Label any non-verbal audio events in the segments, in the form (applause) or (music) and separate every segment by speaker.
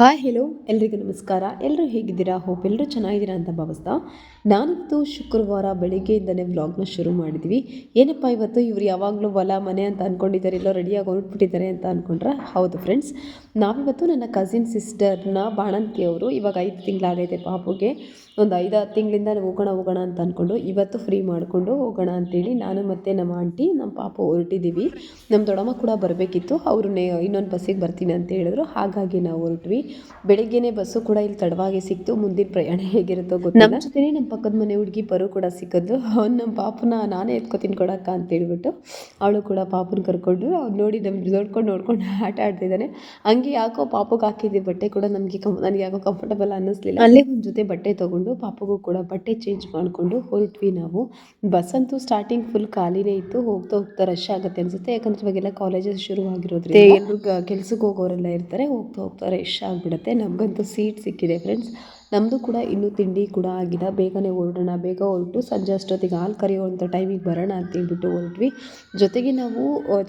Speaker 1: Hi hello ಎಲ್ರಿಗೂ ನಮಸ್ಕಾರ. ಎಲ್ಲರೂ ಹೇಗಿದ್ದೀರಾ? ಹೋಪ್ ಎಲ್ಲರೂ ಚೆನ್ನಾಗಿದ್ದೀರಾ ಅಂತ ಭಾವಿಸ್ತಾ. ನಾನಿತ್ತು ಶುಕ್ರವಾರ ಬೆಳಿಗ್ಗೆಯಿಂದಲೇ ವ್ಲಾಗ್ನ ಶುರು ಮಾಡಿದ್ವಿ. ಏನಪ್ಪ ಇವತ್ತು? ಇವ್ರು ಯಾವಾಗಲೂ ಹೊಲ, ಮನೆ ಅಂತ ಅಂದ್ಕೊಂಡಿದ್ದಾರೆ ಎಲ್ಲೋ ರೆಡಿಯಾಗಿ ಹೊರಟ್ಬಿಟ್ಟಿದ್ದಾರೆ ಅಂತ ಅಂದ್ಕೊಂಡ್ರೆ ಹೌದು ಫ್ರೆಂಡ್ಸ್ ನಾವಿವತ್ತು ನನ್ನ ಕಸಿನ್ ಸಿಸ್ಟರ್ನ ಬಾಣಂತಿ ಅವರು ಇವಾಗ ಐದು ತಿಂಗಳಾಗೈತೆ ಪಾಪುಗೆ. ಒಂದು ಐದು ಹತ್ತು ತಿಂಗಳಿಂದ ಹೋಗೋಣ ಹೋಗೋಣ ಅಂತ ಅಂದ್ಕೊಂಡು ಇವತ್ತು ಫ್ರೀ ಮಾಡಿಕೊಂಡು ಹೋಗೋಣ ಅಂತೇಳಿ ನಾನು ಮತ್ತು ನಮ್ಮ ಆಂಟಿ ನಮ್ಮ ಪಾಪ ಹೊರಟಿದ್ದೀವಿ. ನಮ್ಮ ದೊಡ್ಡಮ್ಮ ಕೂಡ ಬರಬೇಕಿತ್ತು. ಅವ್ರನ್ನೇ ಇನ್ನೊಂದು ಬಸ್ಸಿಗೆ ಬರ್ತೀನಿ ಅಂತ ಹೇಳಿದ್ರು. ಹಾಗಾಗಿ ನಾವು ಹೊರಟ್ವಿ. ಬೆಳಿಗ್ಗೆನೇ ಬಸ್ಸು ಕೂಡ ಇಲ್ಲಿ ತಡವಾಗಿ ಸಿಕ್ತು. ಮುಂದಿನ ಪ್ರಯಾಣ ಹೇಗಿರುತ್ತೋ ಗೊತ್ತಿಲ್ಲ. ನಮ್ಮ ಜೊತೆ ನಮ್ಮ ಪಕ್ಕದ ಮನೆ ಹುಡುಗಿ ಪರು ಕೂಡ ಸಿಕ್ಕದ್ದು ಅವ್ನು ನಮ್ಮ ಪಾಪನ ನಾನೇ ಎತ್ಕೊತೀನಿ ಕೊಡಕ್ಕ ಅಂತ ಹೇಳ್ಬಿಟ್ಟು ಅವಳು ಕೂಡ ಪಾಪನ ಕರ್ಕೊಂಡು ಅವ್ನು ನೋಡಿ ನಮ್ಮ ನೋಡ್ಕೊಂಡು ನೋಡ್ಕೊಂಡು ಆಟ ಆಡ್ತಿದ್ದಾನೆ ಹಂಗೆ ಯಾಕೋ ಪಾಪಗೆ ಹಾಕಿದ್ದೆ ಬಟ್ಟೆ ಕೂಡ ನಮಗೆ ಕಂ ನನಗೆ ಯಾಕೋ ಕಂಫರ್ಟಬಲ್ ಅನ್ನಿಸ್ಲಿಲ್ಲ. ಅಲ್ಲೇ ಒಂದು ಜೊತೆ ಬಟ್ಟೆ ತೊಗೊಂಡು ಪಾಪಗೂ ಕೂಡ ಬಟ್ಟೆ ಚೇಂಜ್ ಮಾಡಿಕೊಂಡು ಹೊರಟ್ವಿ ನಾವು. ಬಸ್ ಅಂತೂ ಸ್ಟಾರ್ಟಿಂಗ್ ಫುಲ್ ಖಾಲಿನೇ ಇತ್ತು. ಹೋಗ್ತಾ ಹೋಗ್ತಾ ರಶ್ ಆಗುತ್ತೆ ಅನ್ಸುತ್ತೆ. ಯಾಕಂದ್ರೆ ಇವಾಗೆಲ್ಲ ಕಾಲೇಜಸ್ ಶುರು ಆಗಿರೋದ್ರಿಂದ ಎಲ್ಲರೂ ಕೆಲ್ಸಕ್ಕೆ ಹೋಗೋರೆಲ್ಲ ಇರ್ತಾರೆ. ಹೋಗ್ತಾ ಹೋಗ್ತಾ ರಶ್ ಆಗಿಬಿಡುತ್ತೆ. ನಮಗಂತೂ ಸೀಟ್ ಸಿಕ್ಕಿದೆ ಫ್ರೆಂಡ್ಸ್ ನಮ್ಮದು ಕೂಡ ಇನ್ನೂ ತಿಂಡಿ ಕೂಡ ಆಗಿಲ್ಲ ಬೇಗನೆ ಹೊರಡೋಣ, ಬೇಗ ಹೊರಟು ಸಂಜೆ ಅಷ್ಟೊತ್ತಿಗೆ ಹಾಲು ಕರೆಯುವಂಥ ಟೈಮಿಗೆ ಬರೋಣ ಅಂತೇಳ್ಬಿಟ್ಟು ಹೊರಟ್ವಿ. ಜೊತೆಗೆ ನಾವು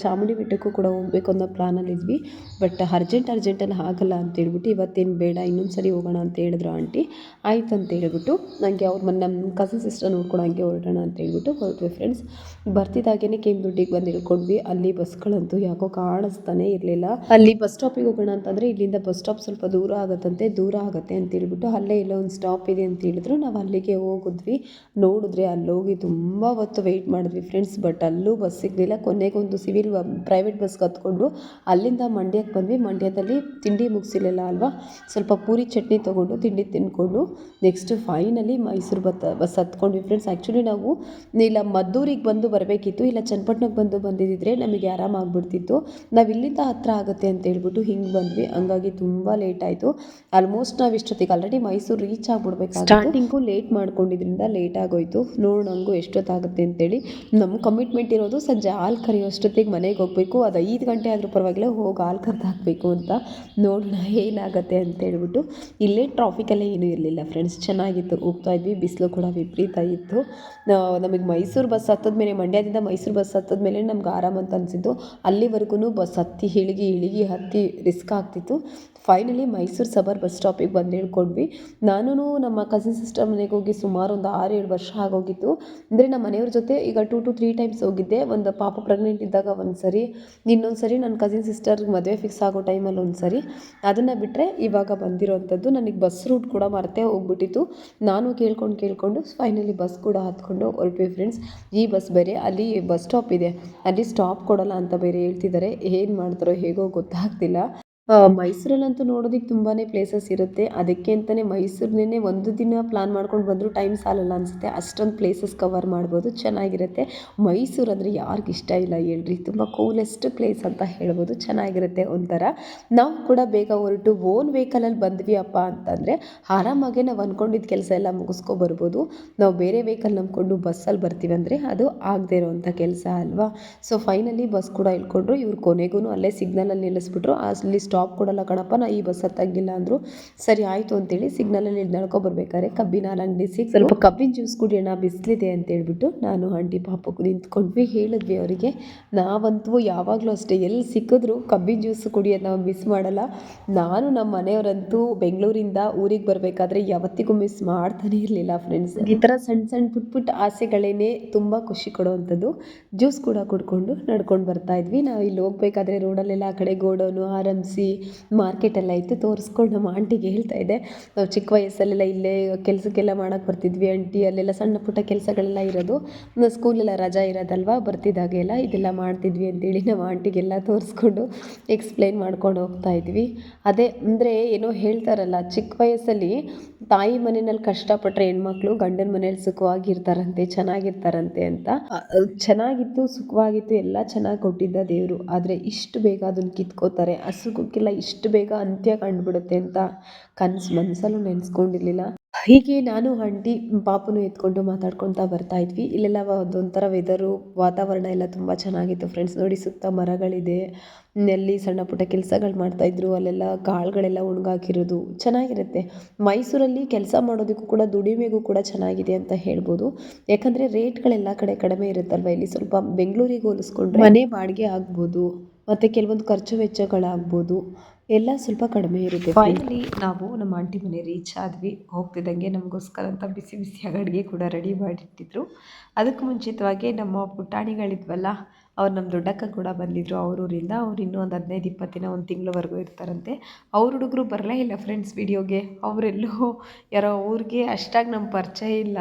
Speaker 1: ಚಾಮುಂಡಿ ಬೆಟ್ಟಕ್ಕೂ ಕೂಡ ಹೋಗಬೇಕು ಅನ್ನೋ ಪ್ಲ್ಯಾನಲ್ಲಿದ್ವಿ ಬಟ್ ಅರ್ಜೆಂಟ್ ಅರ್ಜೆಂಟಲ್ಲಿ ಆಗಲ್ಲ ಅಂತೇಳ್ಬಿಟ್ಟು ಇವತ್ತೇನು ಬೇಡ, ಇನ್ನೊಂದು ಸರಿ ಹೋಗೋಣ ಅಂತ ಹೇಳಿದ್ರು ಆಂಟಿ. ಆಯ್ತು ಅಂತ ಹೇಳ್ಬಿಟ್ಟು ನನಗೆ ಅವ್ರ ಮನೆ ನಮ್ಮ ಕಸಿನ್ ಸಿಸ್ಟರ್ ನೋಡ್ಕೊಂಡು ಹಂಗೆ ಹೊರಡೋಣ ಅಂತ ಹೇಳ್ಬಿಟ್ಟು ಹೊರಟ್ವಿ ಫ್ರೆಂಡ್ಸ್ ಬರ್ತಿದ್ದಾಗೇನೆ ಕೆಮ್ಮುಡ್ಡಿಗೆ ಬಂದು ಇಳ್ಕೊಂಡ್ವಿ ಅಲ್ಲಿ ಬಸ್ಗಳಂತೂ ಯಾಕೋ ಕಾಣಿಸ್ತಾನೆ ಇರಲಿಲ್ಲ. ಅಲ್ಲಿ ಬಸ್ ಸ್ಟಾಪಿಗೆ ಹೋಗೋಣ ಅಂತಂದರೆ ಇಲ್ಲಿಂದ ಬಸ್ ಸ್ಟಾಪ್ ಸ್ವಲ್ಪ ದೂರ ಆಗುತ್ತಂತೆ, ದೂರ ಆಗುತ್ತೆ ಅಂತ ಹೇಳ್ಬಿಟ್ಟು ಅಲ್ಲೇ ಎಲ್ಲೋ ಒಂದು ಸ್ಟಾಪ್ ಇದೆ ಅಂತ ಹೇಳಿದ್ರು. ನಾವು ಅಲ್ಲಿಗೆ ಹೋಗಿದ್ವಿ. ನೋಡಿದ್ರೆ ಅಲ್ಲೋಗಿ ತುಂಬ ಹೊತ್ತು ವೆಯ್ಟ್ ಮಾಡಿದ್ವಿ ಫ್ರೆಂಡ್ಸ್ ಬಟ್ ಅಲ್ಲೂ ಬಸ್ ಸಿಗಲಿಲ್ಲ. ಕೊನೆಗೊಂದು ಸಿವಿಲ್ ಪ್ರೈವೇಟ್ ಬಸ್ ಹತ್ಕೊಂಡು ಅಲ್ಲಿಂದ ಮಂಡ್ಯಕ್ಕೆ ಬಂದ್ವಿ. ಮಂಡ್ಯದಲ್ಲಿ ತಿಂಡಿ ಮುಗಿಸಿರಲಿಲ್ಲ ಅಲ್ವಾ? ಸ್ವಲ್ಪ ಪೂರಿ ಚಟ್ನಿ ತೊಗೊಂಡು ತಿಂಡಿ ತಿಂದ್ಕೊಂಡು ನೆಕ್ಸ್ಟ್ ಫೈನಲಿ ಮೈಸೂರು ಬತ್, ಬಸ್ ಹತ್ಕೊಂಡ್ವಿ ಫ್ರೆಂಡ್ಸ್ ಆ್ಯಕ್ಚುಲಿ ನಾವು ಇಲ್ಲ ಮದ್ದೂರಿಗೆ ಬಂದು ಬರಬೇಕಿತ್ತು. ಇಲ್ಲ ಚನ್ನಪಟ್ಟಣಕ್ಕೆ ಬಂದು ಬಂದಿದ್ದಿದ್ರೆ ನಮಗೆ ಆರಾಮಾಗ್ಬಿಡ್ತಿತ್ತು ನಾವು ಇಲ್ಲಿಂದ ಹತ್ರ ಆಗುತ್ತೆ ಅಂತ ಹೇಳ್ಬಿಟ್ಟು ಹಿಂಗೆ ಬಂದ್ವಿ. ಹಂಗಾಗಿ ತುಂಬ ಲೇಟ್ ಆಯಿತು. ಆಲ್ಮೋಸ್ಟ್ ನಾವು ಇಷ್ಟೊತ್ತಿಗೆ ಆಲ್ರೆಡಿ ಮೈಸೂರು ರೀಚ್ ಆಗಿಬಿಡ್ಬೇಕು ಸ್ಟಾರ್ಟಿಂಗು ಲೇಟ್ ಮಾಡ್ಕೊಂಡಿದ್ರಿಂದ ಲೇಟ್ ಆಗೋಯ್ತು. ನೋಡು ನನಗೂ ಎಷ್ಟೊತ್ತಾಗುತ್ತೆ ಅಂತೇಳಿ ನಮ್ಮ ಕಮಿಟ್ಮೆಂಟ್ ಇರೋದು ಸಂಜೆ ಹಾಲು ಕರೆಯೋಷ್ಟೊತ್ತಿಗೆ ಮನೆಗೆ ಹೋಗಬೇಕು. ಅದು ಐದು ಗಂಟೆ ಆದರೂ ಪರವಾಗಿಲ್ಲ, ಹೋಗಿ ಹಾಲು ಕರೆದು ಹಾಕಬೇಕು ಅಂತ ನೋಡೋಣ ಏನಾಗುತ್ತೆ ಅಂತ ಹೇಳ್ಬಿಟ್ಟು ಇಲ್ಲೇ ಟ್ರಾಫಿಕಲ್ಲೇ ಏನೂ ಇರಲಿಲ್ಲ ಫ್ರೆಂಡ್ಸ್ ಚೆನ್ನಾಗಿತ್ತು. ಹೋಗ್ತಾ ಇದ್ವಿ. ಬಿಸಿಲು ಕೂಡ ವಿಪರೀತ ಇತ್ತು. ನಮಗೆ ಮೈಸೂರು ಬಸ್ ಹತ್ತದ ಮೇಲೆ, ಮಂಡ್ಯದಿಂದ ಮೈಸೂರು ಬಸ್ ಹತ್ತದ ಮೇಲೆ ನಮ್ಗೆ ಆರಾಮ ಅಂತ ಅನಿಸಿದ್ದು. ಅಲ್ಲಿವರೆಗೂ ಬಸ್ ಹತ್ತಿ, ಇಳಿಗಿ ಇಳಿಗಿ ಹತ್ತಿ ರಿಸ್ಕ್ ಆಗ್ತಿತ್ತು. ಫೈನಲಿ ಮೈಸೂರು ಸಬರ್ ಬಸ್ ಸ್ಟಾಪಿಗೆ ಬಂದು ಇಳ್ಕೊಂಡ್ವಿ ನಾನು ನಮ್ಮ ಕಸಿನ್ ಸಿಸ್ಟರ್ ಮನೆಗೆ ಹೋಗಿ ಸುಮಾರು ಒಂದು ಆರು ಏಳು ವರ್ಷ ಆಗೋಗಿತ್ತು. ಅಂದರೆ ನಮ್ಮ ಮನೆಯವ್ರ ಜೊತೆ ಈಗ ಟೂ ಟು ತ್ರೀ ಟೈಮ್ಸ್ ಹೋಗಿದ್ದೆ. ಒಂದು ಪಾಪ ಪ್ರೆಗ್ನೆಂಟ್ ಇದ್ದಾಗ ಒಂದು ಸರಿ ಇನ್ನೊಂದು ಸರಿ ನನ್ನ ಕಸಿನ್ ಸಿಸ್ಟರ್ಗೆ ಮದುವೆ ಫಿಕ್ಸ್ ಆಗೋ ಟೈಮಲ್ಲಿ ಒಂದು ಸರಿ ಅದನ್ನು ಬಿಟ್ಟರೆ ಇವಾಗ ಬಂದಿರೋವಂಥದ್ದು ನನಗೆ ಬಸ್ ರೂಟ್ ಕೂಡ ಮರೆತೇ ಹೋಗ್ಬಿಟ್ಟಿತ್ತು. ನಾನು ಕೇಳ್ಕೊಂಡು ಕೇಳ್ಕೊಂಡು ಫೈನಲಿ ಬಸ್ ಕೂಡ ಹತ್ಕೊಂಡು ಹೊರಟ್ವಿ ಫ್ರೆಂಡ್ಸ್ ಈ ಬಸ್ ಬೇರೆ, ಅಲ್ಲಿ ಬಸ್ ಸ್ಟಾಪ್ ಇದೆ. ಅಲ್ಲಿ ಸ್ಟಾಪ್ ಕೊಡಲ್ಲ ಅಂತ ಬೇರೆ ಹೇಳ್ತಿದ್ದಾರೆ ಏನು ಮಾಡ್ತಾರೋ ಹೇಗೋ ಗೊತ್ತಾಗ್ತಿಲ್ಲ. ಮೈಸೂರಲ್ಲಂತೂ ನೋಡೋದಕ್ಕೆ ತುಂಬಾ ಪ್ಲೇಸಸ್ ಇರುತ್ತೆ. ಅದಕ್ಕೆ ಅಂತಲೇ ಮೈಸೂರನ್ನೇ ಒಂದು ದಿನ ಪ್ಲಾನ್ ಮಾಡ್ಕೊಂಡು ಬಂದರೂ ಟೈಮ್ ಸಾಲಲ್ಲ ಅನಿಸುತ್ತೆ. ಅಷ್ಟೊಂದು ಪ್ಲೇಸಸ್ ಕವರ್ ಮಾಡ್ಬೋದು, ಚೆನ್ನಾಗಿರುತ್ತೆ. ಮೈಸೂರು ಅಂದರೆ ಯಾರಿಗೆ ಇಷ್ಟ ಇಲ್ಲ ಹೇಳ್ರಿ. ತುಂಬ ಕೂಲೆಸ್ಟ್ ಪ್ಲೇಸ್ ಅಂತ ಹೇಳ್ಬೋದು, ಚೆನ್ನಾಗಿರುತ್ತೆ ಒಂಥರ. ನಾವು ಕೂಡ ಬೇಗ ಹೊರಟು ಓನ್ ವೆಹಿಕಲಲ್ಲಿ ಬಂದ್ವಿ ಅಪ್ಪ ಅಂತಂದರೆ ಆರಾಮಾಗೆ ನಾವು ಅಂದ್ಕೊಂಡಿದ್ದ ಕೆಲಸ ಎಲ್ಲ ಮುಗಿಸ್ಕೊ ಬರ್ಬೋದು. ನಾವು ಬೇರೆ ವೆಹಿಕಲ್ ನಂಬ್ಕೊಂಡು ಬಸ್ಸಲ್ಲಿ ಬರ್ತೀವಿ ಅಂದರೆ ಅದು ಆಗದೆ ಇರೋವಂಥ ಕೆಲಸ ಅಲ್ವಾ? ಸೊ ಫೈನಲಿ ಬಸ್ ಕೂಡ ಇಳ್ಕೊಂಡ್ರು, ಇವ್ರು ಕೊನೆಗೂ ಅಲ್ಲೇ ಸಿಗ್ನಲಲ್ಲಿ ನಿಲ್ಲಿಸ್ಬಿಟ್ರು ಅಲ್ಲಿ ಸ್ಟಾಪ್ ಕೊಡಲ್ಲ ಕಣಪ್ಪ, ನಾ ಈ ಬಸ್ ಹತ್ತಂಗಿಲ್ಲ ಅಂದರು. ಸರಿ, ಆಯಿತು ಅಂತೇಳಿ ಸಿಗ್ನಲಲ್ಲಿ ನಡ್ಕೊ ಬರ್ಬೇಕಾದ್ರೆ ಕಬ್ಬಿನ ಅಂಗಡಿ ಸಿಗ್ ಸ್ವಲ್ಪ ಕಬ್ಬಿನ ಜ್ಯೂಸ್ ಕುಡಿಯೋಣ ಬಿಸಿಲಿದೆ ಅಂತ ಹೇಳ್ಬಿಟ್ಟು ನಾನು ಆಂಟಿ ಪಾಪಕ್ಕೂ ನಿಂತ್ಕೊಂಡ್ವಿ. ಹೇಳಿದ್ವಿ ಅವರಿಗೆ, ನಾವಂತೂ ಯಾವಾಗಲೂ ಅಷ್ಟೇ, ಎಲ್ಲಿ ಸಿಕ್ಕಿದ್ರು ಕಬ್ಬಿನ ಜ್ಯೂಸ್ ಕುಡಿಯೋದು ನಾವು ಮಿಸ್ ಮಾಡಲ್ಲ. ನಾನು ನಮ್ಮ ಮನೆಯವರಂತೂ ಬೆಂಗಳೂರಿಂದ ಊರಿಗೆ ಬರಬೇಕಾದ್ರೆ ಯಾವತ್ತಿಗೂ ಮಿಸ್ ಮಾಡ್ತಾನೆ ಇರಲಿಲ್ಲ ಫ್ರೆಂಡ್ಸ್ ಈ ಥರ ಸಣ್ಣ ಸಣ್ಣ ಪುಟ್ ಪುಟ್ಟ ಆಸೆಗಳೇನೆ ತುಂಬ ಖುಷಿ ಕೊಡುವಂಥದ್ದು. ಜ್ಯೂಸ್ ಕೂಡ ಕುಡ್ಕೊಂಡು ನಡ್ಕೊಂಡು ಬರ್ತಾ ಇದ್ವಿ. ನಾವು ಇಲ್ಲಿ ಹೋಗ್ಬೇಕಾದ್ರೆ ರೋಡಲ್ಲೆಲ್ಲ ಆ ಕಡೆ ಗೋಡೌನು, ಆರ್ ಎಂ ಮಾರ್ಕೆಟ್ ಎಲ್ಲ ಇತ್ತು, ತೋರಿಸ್ಕೊಂಡು ನಮ್ಮ ಆಂಟಿಗೆ ಹೇಳ್ತಾ ಇದ್ದೆ. ನಾವು ಚಿಕ್ಕ ವಯಸ್ಸಲ್ಲೆಲ್ಲ ಇಲ್ಲೇ ಕೆಲಸಕ್ಕೆಲ್ಲ ಮಾಡೋಕ್ಕೆ ಬರ್ತಿದ್ವಿ ಆಂಟಿ ಅಲ್ಲೆಲ್ಲ ಸಣ್ಣ ಪುಟ್ಟ ಕೆಲಸಗಳೆಲ್ಲ ಇರೋದು. ಸ್ಕೂಲೆಲ್ಲ ರಜಾ ಇರೋದಲ್ವಾ ಬರ್ತಿದ್ದಾಗೆಲ್ಲ ಇದೆಲ್ಲ ಮಾಡ್ತಿದ್ವಿ ಅಂತೇಳಿ ನಮ್ಮ ಆಂಟಿಗೆಲ್ಲ ತೋರಿಸ್ಕೊಂಡು ಎಕ್ಸ್ಪ್ಲೈನ್ ಮಾಡ್ಕೊಂಡು ಹೋಗ್ತಾ ಇದ್ವಿ. ಅದೇ ಅಂದರೆ ಏನೋ ಹೇಳ್ತಾರಲ್ಲ, ಚಿಕ್ಕ ವಯಸ್ಸಲ್ಲಿ ತಾಯಿ ಮನೆಯಲ್ಲಿ ಕಷ್ಟಪಟ್ಟರೆ ಹೆಣ್ಮಕ್ಳು ಗಂಡನ ಮನೇಲಿ ಸುಖವಾಗಿರ್ತಾರಂತೆ, ಚೆನ್ನಾಗಿರ್ತಾರಂತೆ ಅಂತ. ಚೆನ್ನಾಗಿತ್ತು, ಸುಖವಾಗಿತ್ತು, ಎಲ್ಲ ಚೆನ್ನಾಗಿ ಕೊಟ್ಟಿದ್ದ ದೇವರು. ಆದರೆ ಇಷ್ಟು ಬೇಗ ಅದನ್ನು ಕಿತ್ಕೋತಾರೆ ಸುಖಕ್ಕೆಲ್ಲ ಇಷ್ಟು ಬೇಗ ಅಂತ್ಯ ಕಂಡುಬಿಡುತ್ತೆ ಅಂತ ಕನಸು ಮನಸ್ಸಲ್ಲೂ ನೆನೆಸ್ಕೊಂಡಿರ್ಲಿಲ್ಲ. ಹೀಗೆ ನಾನು ಆಂಟಿ ಪಾಪನು ಎತ್ಕೊಂಡು ಮಾತಾಡ್ಕೊತಾ ಬರ್ತಾ ಇದ್ವಿ. ಇಲ್ಲೆಲ್ಲ ಒಂಥರ ವೆದರು ವಾತಾವರಣ ಎಲ್ಲ ತುಂಬ ಚೆನ್ನಾಗಿತ್ತು ಫ್ರೆಂಡ್ಸ್ ನೋಡಿ ಸುತ್ತ ಮರಗಳಿದೆ. ನೆಲ್ಲಿ ಸಣ್ಣ ಪುಟ್ಟ ಕೆಲಸಗಳು ಮಾಡ್ತಾಯಿದ್ರು ಅಲ್ಲೆಲ್ಲ ಕಾಳುಗಳೆಲ್ಲ ಒಣಗಾಕಿರೋದು ಚೆನ್ನಾಗಿರುತ್ತೆ. ಮೈಸೂರಲ್ಲಿ ಕೆಲಸ ಮಾಡೋದಕ್ಕೂ ಕೂಡ ದುಡಿಮೆಗೂ ಕೂಡ ಚೆನ್ನಾಗಿದೆ ಅಂತ ಹೇಳ್ಬೋದು. ಯಾಕಂದರೆ ರೇಟ್ಗಳೆಲ್ಲ ಕಡೆ ಕಡಿಮೆ ಇರುತ್ತಲ್ವ? ಇಲ್ಲಿ ಸ್ವಲ್ಪ ಬೆಂಗಳೂರಿಗೆ ಹೋಲಿಸ್ಕೊಂಡ್ರೆ ಮನೆ ಬಾಡಿಗೆ ಆಗ್ಬೋದು. ಮತ್ತು ಕೆಲವೊಂದು ಖರ್ಚು ವೆಚ್ಚಗಳಾಗ್ಬೋದು, ಎಲ್ಲ ಸ್ವಲ್ಪ ಕಡಿಮೆ ಇರುತ್ತೆ. ಫೈನಲಿ ನಾವು ನಮ್ಮ ಆಂಟಿ ಮನೆ ರೀಚ್ ಆದ್ವಿ. ಹೋಗ್ತಿದ್ದಂಗೆ ನಮಗೋಸ್ಕರ ಅಂತ ಬಿಸಿ ಬಿಸಿಯಾಗಿ ಅಡುಗೆ ಕೂಡ ರೆಡಿ ಮಾಡಿಟ್ಟಿದ್ರು. ಅದಕ್ಕೆ ಮುಂಚಿತವಾಗಿ ನಮ್ಮ ಪುಟಾಣಿಗಳಿದ್ವಲ್ಲ ಅವ್ರು ನಮ್ಮ ದೊಡ್ಡಕ್ಕ ಕೂಡ ಬಂದಿದ್ದರು ಅವ್ರ ಊರಿಂದ. ಅವ್ರು ಇನ್ನೂ ಒಂದು ಹದಿನೈದು, ಇಪ್ಪತ್ತು ದಿನ ಒಂದು ತಿಂಗಳವರೆಗೂ ಇರ್ತಾರಂತೆ. ಅವ್ರ ಹುಡುಗರು ಬರಲೇ ಇಲ್ಲ ಫ್ರೆಂಡ್ಸ್ ವಿಡಿಯೋಗೆ. ಅವರೆಲ್ಲೋ ಯಾರೋ ಊರಿಗೆ ಅಷ್ಟಾಗಿ ನಮ್ಮ ಪರಿಚಯ ಇಲ್ಲ.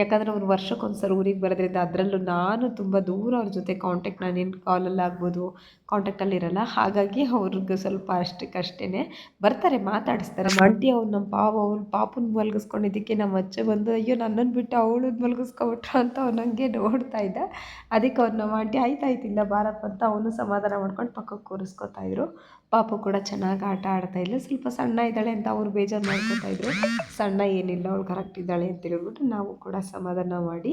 Speaker 1: ಯಾಕಂದರೆ ಅವ್ರು ವರ್ಷಕ್ಕೊಂದ್ಸರಿ ಊರಿಗೆ ಬರೋದ್ರಿಂದ ಅದರಲ್ಲೂ ನಾನು ತುಂಬ ದೂರ ಅವ್ರ ಜೊತೆ ಕಾಂಟ್ಯಾಕ್ಟ್ ನಾನೇನು ಕಾಲಲ್ಲಿ ಆಗ್ಬೋದು ಕಾಂಟ್ಯಾಕ್ಟಲ್ಲಿ ಇರಲ್ಲ. ಹಾಗಾಗಿ ಅವ್ರಿಗೆ ಸ್ವಲ್ಪ ಅಷ್ಟಕ್ಕಷ್ಟೇ ಬರ್ತಾರೆ, ಮಾತಾಡಿಸ್ತಾರೆ. ಆಂಟಿ ಅವ್ರು ನಮ್ಮ ಪಾವ ಅವ್ರ ಪಾಪನ ಮಲಗಿಸ್ಕೊಂಡಿದ್ದಕ್ಕೆ ನಮ್ಮ ಅಚ್ಚೆ ಬಂದು, ಅಯ್ಯೋ ನನ್ನನ್ನು ಬಿಟ್ಟು ಅವಳು ಮಲಗಿಸ್ಕೊಬಿಟ್ರು ಅಂತ ಅವ್ನು ನನಗೆ ನೋಡ್ತಾ ಇದ್ದ. ಅದಕ್ಕೆ ಅವ್ರು ನಮ್ಮ ಆಂಟಿ ಆಯ್ತು ಆಯ್ತಿಲ್ಲ ಬಾರಪ್ಪ ಅಂತ ಅವನು ಸಮಾಧಾನ ಮಾಡ್ಕೊಂಡು ಪಕ್ಕಕ್ಕೆ ಕೂರಿಸ್ಕೊತಾ ಇದ್ರು. ಪಾಪು ಕೂಡ ಚೆನ್ನಾಗಿ ಆಟ ಆಡ್ತಾ ಇಲ್ಲ ಸ್ವಲ್ಪ ಸಣ್ಣ ಇದ್ದಾಳೆ ಅಂತ ಅವ್ರು ಬೇಜಾರು ಮಾಡ್ಕೊತಾ ಇದ್ರು. ಸಣ್ಣ ಏನಿಲ್ಲ, ಅವ್ಳು ಕರೆಕ್ಟ್ ಇದ್ದಾಳೆ ಅಂತ ಹೇಳ್ಬಿಟ್ಟು ನಾವು ಕೂಡ ಸಮಾಧಾನ ಮಾಡಿ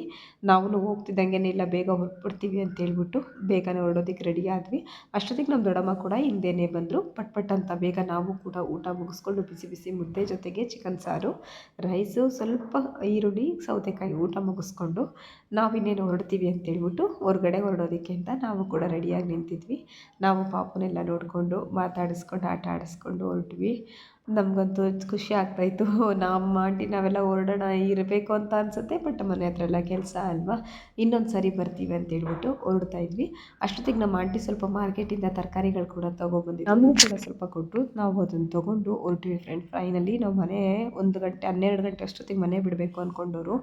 Speaker 1: ನಾವು ಹೋಗ್ತಿದ್ದಂಗೆ ಇಲ್ಲ, ಬೇಗ ಹೊರಟ್ಬಿಡ್ತೀವಿ ಅಂತ ಹೇಳ್ಬಿಟ್ಟು ಬೇಗನೆ ಹೊರಡೋದಕ್ಕೆ ರೆಡಿ ಆದ್ವಿ. ಅಷ್ಟೊತ್ತಿಗೆ ನಮ್ಮ ದೊಡ್ಡಮ್ಮ ಕೂಡ ಹಿಂದೆನೇ ಬಂದರು. ಪಟ್ ಪಟ್ ಅಂತ ಬೇಗ ನಾವು ಕೂಡ ಊಟ ಮುಗಿಸ್ಕೊಂಡು ಬಿಸಿ ಬಿಸಿ ಮುದ್ದೆ ಜೊತೆಗೆ ಚಿಕನ್ ಸಾರು ರೈಸು ಸ್ವಲ್ಪ ಈರುಳ್ಳಿ, ಸೌತೆಕಾಯಿ ಊಟ ಮುಗಿಸ್ಕೊಂಡು ನಾವಿನ್ನೇನು ಹೊರಡ್ತೀವಿ ಅಂತ ಹೇಳ್ಬಿಟ್ಟು ಹೊರಗಡೆ ಹೊರಡೋದಕ್ಕೆ ಅಂತ ನಾವು ಕೂಡ ರೆಡಿಯಾಗಿ ನಿಂತಿದ್ವಿ. ನಾವು ಪಾಪನೆಲ್ಲ ನೋಡಿಕೊಂಡು ಮಾತಾಡಿಸ್ಕೊಂಡು ಆಟ ಆಡಿಸ್ಕೊಂಡು ಹೊರಟ್ವಿ. ನಮಗಂತೂ ಖುಷಿ ಆಗ್ತಾಯಿತ್ತು. (laughs) ನಮ್ಮ ಮಾಡಿ ನಾವೆಲ್ಲ ಹೊರಡೋಣ ಇರಬೇಕು ಅಂತ ಅನಿಸುತ್ತೆ, ಬಟ್ ಮನೆ ಹತ್ರ ಎಲ್ಲ ಕೆಲಸ ಅಲ್ವಾ? ಇನ್ನೊಂದು ಸರಿ ಬರ್ತೀವಿ ಅಂತ ಹೇಳ್ಬಿಟ್ಟು ಹೊರಡ್ತಾ ಇದ್ವಿ. ಅಷ್ಟೊತ್ತಿಗೆ ನಮ್ಮ ಆಂಟಿ ಸ್ವಲ್ಪ ಮಾರ್ಕೆಟಿಂದ ತರಕಾರಿಗಳು ಕೂಡ ತೊಗೊಬಂದಿದ್ವಿ ನಮಗೂ ಕೂಡ ಸ್ವಲ್ಪ ಕೊಟ್ಟು ನಾವು ಅದನ್ನು ತೊಗೊಂಡು ಹೊರಟಿವಿ ಫ್ರೆಂಡ್ ಫೈನಲಿ ನಾವು ಮನೆ ಒಂದು ಗಂಟೆ, ಹನ್ನೆರಡು ಗಂಟೆ ಅಷ್ಟೊತ್ತಿಗೆ ಮನೆ ಬಿಡಬೇಕು ಅಂದ್ಕೊಂಡವರು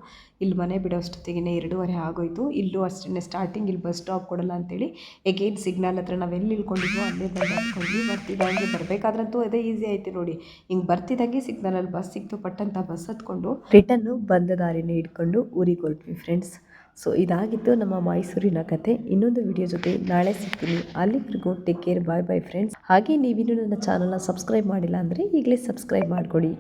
Speaker 1: ಇಲ್ಲಿ ಮನೆ ಬಿಡೋ ಅಷ್ಟೊತ್ತಿಗೆ ಎರಡೂವರೆ ಆಗೋಯ್ತು. ಇಲ್ಲೂ ಅಷ್ಟೇ ಸ್ಟಾರ್ಟಿಂಗ್ ಇಲ್ಲಿ ಬಸ್ ಸ್ಟಾಪ್ ಕೊಡಲ್ಲ ಅಂತೇಳಿ ಎಗೇನ್ ಸಿಗ್ನಲ್ ಹತ್ರ ನಾವು ಎಲ್ಲಿ ಇಳ್ಕೊಂಡಿದ್ವೋ ಅಲ್ಲೇ ಬಂದು ಅಂದ್ಕೊಂಡ್ವಿ ಮತ್ತು ಇದಾಗಿ ಬರಬೇಕಾದ್ರಂತೂ ಅದೇ ಈಸಿ ಆಯಿತು ನೋಡಿ. ಹಿಂಗೆ ಬರ್ತಿದ್ದಂಗೆ ಸಿಗ್ನಲಲ್ಲಿ ಬಸ್ ಸಿಕ್ತು, ಪಟ್ಟಂತ ಬಸ್ ಹತ್ಕೊಂಡು ರಿಟರ್ನು ಬಂದ ದಾರಿನೇ ಇಟ್ಕೊಂಡು ಊರಿಗೆ ಹೊರಟ್ವಿ ಫ್ರೆಂಡ್ಸ್ ಸೊ ಇದಾಗಿತ್ತು ನಮ್ಮ ಮೈಸೂರಿನ ಕತೆ. ಇನ್ನೊಂದು ವಿಡಿಯೋ ಜೊತೆ ನಾಳೆ ಸಿಗ್ತೀನಿ. ಅಲ್ಲಿವರೆಗೂ take care bye bye friends ಹಾಗೆ ನೀವಿನ್ನೂ ನನ್ನ ಚಾನಲ್ನ ಸಬ್ಸ್ಕ್ರೈಬ್ ಮಾಡಿಲ್ಲ ಅಂದರೆ ಈಗಲೇ ಸಬ್ಸ್ಕ್ರೈಬ್ ಮಾಡಿಕೊಡಿ.